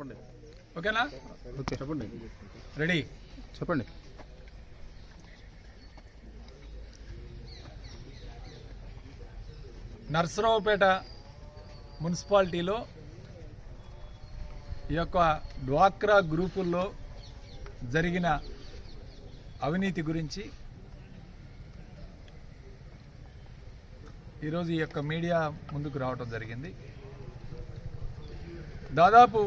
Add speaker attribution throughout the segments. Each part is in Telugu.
Speaker 1: చెప్పండి.
Speaker 2: ఓకేనా?
Speaker 3: ఓకే.
Speaker 1: చెప్పండి.
Speaker 2: రెడీ?
Speaker 3: చెప్పండి.
Speaker 2: నర్సరావుపేట మున్సిపాలిటీలో ఈ యొక్క డ్వాక్రా గ్రూపుల్లో జరిగిన అవినీతి గురించి ఈరోజు ఈ యొక్క మీడియా ముందుకు రావడం జరిగింది. దాదాపు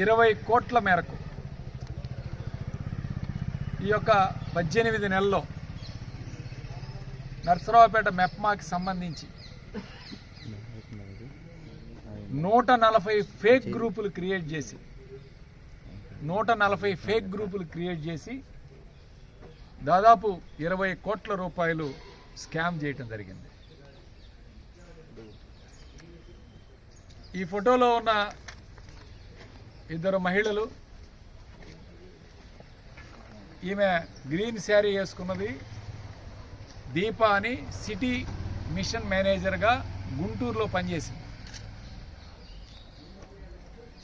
Speaker 2: ఇరవై కోట్ల మేరకు ఈ యొక్క పద్దెనిమిది నెలల్లో నర్సరావుపేట మెప్మాకి సంబంధించి నూట నలభై ఫేక్ గ్రూపులు క్రియేట్ చేసి నూట నలభై ఫేక్ గ్రూపులు క్రియేట్ చేసి దాదాపు ఇరవై కోట్ల రూపాయలు స్కామ్ చేయటం జరిగింది. ఈ ఫోటోలో ఉన్న ఇద్దరు మహిళలు. ఈమె గ్రీన్ శారీ వేసుకున్నది. దీప అని సిటీ మిషన్ మేనేజర్గా గుంటూరులో పనిచేసింది.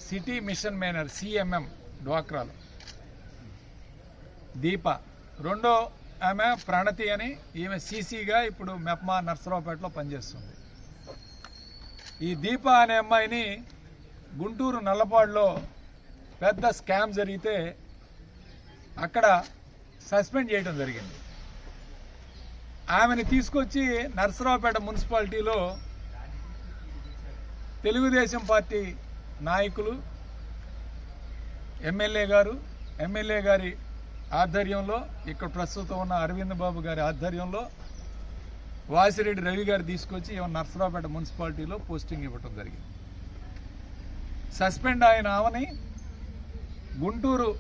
Speaker 2: సిటీ మిషన్ మేనేజర్ సిఎంఎం డ్వాక్రాలో. దీప. రెండో ఆమె ప్రణతి అని ఈమె సీసీగా ఇప్పుడు మెప్మా నర్సరావుపేటలో పనిచేస్తుంది. ఈ దీప అనే అమ్మాయిని గుంటూరు నల్లపాడులో పెద్ద స్కామ్ జరిగితే అక్కడ సస్పెండ్ చేయడం జరిగింది. ఆమెను తీసుకొచ్చి నర్సరావుపేట మున్సిపాలిటీలో తెలుగుదేశం పార్టీ నాయకులు ఎమ్మెల్యే గారు ఎమ్మెల్యే గారి ఆధ్వర్యంలో ఇక్కడ ప్రస్తుతం ఉన్న అరవింద్ బాబు గారి ఆధ్వర్యంలో వాసిరెడ్డి రవి గారు తీసుకొచ్చి ఈమె నర్సరావుపేట మున్సిపాలిటీలో పోస్టింగ్ ఇవ్వటం జరిగింది. సస్పెండ్ అయిన ఆమెని గుంటూరు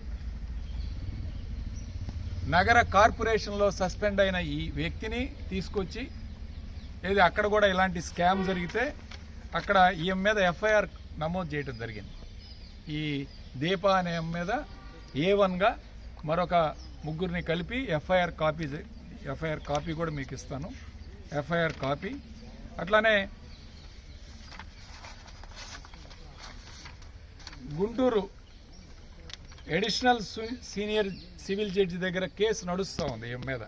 Speaker 2: నగర కార్పొరేషన్లో సస్పెండ్ అయిన ఈ వ్యక్తిని తీసుకొచ్చి ఏది అక్కడ కూడా ఇలాంటి స్కామ్ జరిగితే అక్కడ ఈమె మీద ఎఫ్ఐఆర్ నమోదు చేయడం జరిగింది. ఈ దీప అనే మీద ఏ వన్గా మరొక ముగ్గురిని కలిపి ఎఫ్ఐఆర్ కాపీ ఎఫ్ఐఆర్ కాపీ కూడా మీకు ఇస్తాను. FIR copy. అట్లానే Guntur additional senior civil judge దగ్గర కేసు నడుస్తూ ఉంది ఈమె మీద.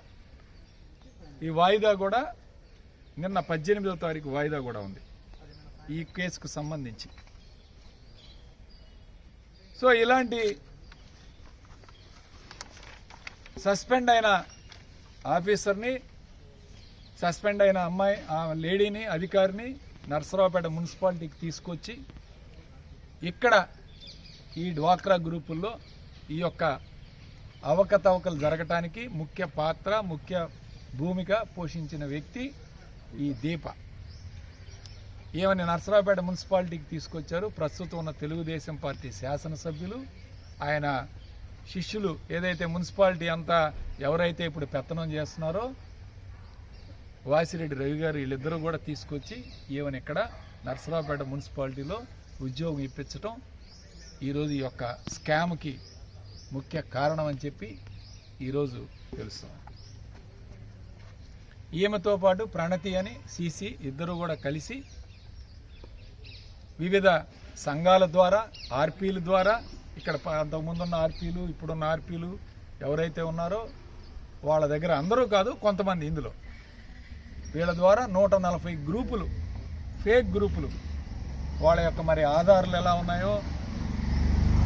Speaker 2: ఈ వాయిదా కూడా నిన్న పద్దెనిమిదవ తారీఖు వాయిదా కూడా ఉంది. ఈ కేసుకు సంబంధించి. సో ఇలాంటి సస్పెండ్ అయిన ఆఫీసర్ని సస్పెండ్ అయిన అమ్మాయి ఆ లేడీని అధికారిని నర్సరావుపేట మున్సిపాలిటీకి తీసుకొచ్చి ఇక్కడ ఈ డ్వాక్రా గ్రూపుల్లో ఈ యొక్క అవకతవకలు జరగటానికి ముఖ్య పాత్ర ముఖ్య భూమిక పోషించిన వ్యక్తి ఈ దీప. ఈమెని నర్సరావుపేట మున్సిపాలిటీకి తీసుకొచ్చారు. ప్రస్తుతం ఉన్న తెలుగుదేశం పార్టీ శాసనసభ్యులు ఆయన శిష్యులు ఏదైతే మున్సిపాలిటీ అంతా ఎవరైతే ఇప్పుడు పెత్తనం చేస్తున్నారో వాసిరెడ్డి రవి గారు వీళ్ళిద్దరూ కూడా తీసుకొచ్చి ఈవెన్ ఇక్కడ నర్సరావుపేట మున్సిపాలిటీలో ఉద్యోగం ఇప్పించటం ఈరోజు ఈ యొక్క స్కామ్కి ముఖ్య కారణం అని చెప్పి ఈరోజు తెలుస్తుంది ఈమెతో పాటు ప్రణతి అని సీసీ ఇద్దరు కూడా కలిసి వివిధ సంఘాల ద్వారా ఆర్పీల ద్వారా ఇక్కడ ప- అంతకుముందున్న ఆర్పీలు ఇప్పుడున్న ఆర్పీలు ఎవరైతే ఉన్నారో వాళ్ళ దగ్గర అందరూ కాదు కొంతమంది ఇందులో. వీళ్ళ ద్వారా నూట నలభై గ్రూపులు ఫేక్ గ్రూపులు వాళ్ళ యొక్క మరి ఆధారాలు ఎలా ఉన్నాయో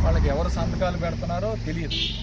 Speaker 2: వాళ్ళకి ఎవరు సంతకాలు పెడుతున్నారో తెలియదు.